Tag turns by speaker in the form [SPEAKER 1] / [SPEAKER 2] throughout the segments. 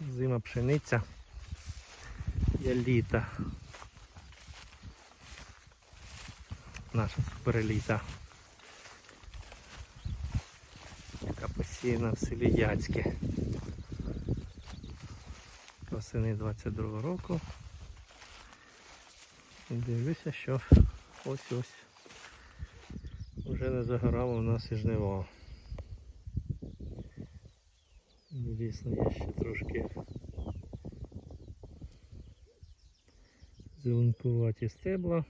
[SPEAKER 1] Зима пшениця. Є літа. Наша супереліта. Яка посіяна в селі Яцьке. Восени 22 року. І дивлюся, що ось ось. Вже не загорало у нас і жниво. Звісно, є ще трошки зеленкуваті стебла.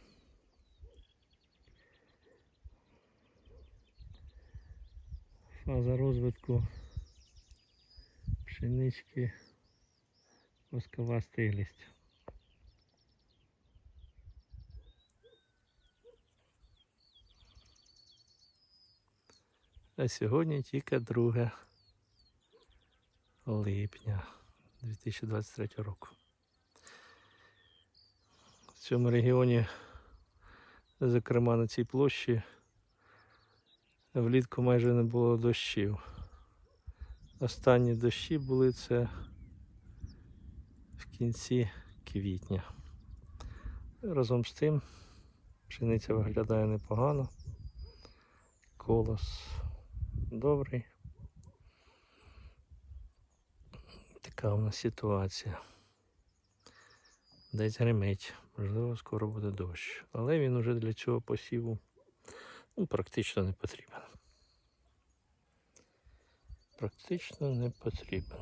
[SPEAKER 1] Фаза розвитку пшенички воскова стиглість. А сьогодні тільки 2 липня 2023 року. В цьому регіоні, зокрема на цій площі, влітку майже не було дощів. Останні дощі були це в кінці квітня. Разом з тим пшениця виглядає непогано. Колос добрий. Нас ситуація. Десь гримить, можливо, скоро буде дощ. Але він уже для цього посіву ну, практично не потрібен. Практично не потрібен.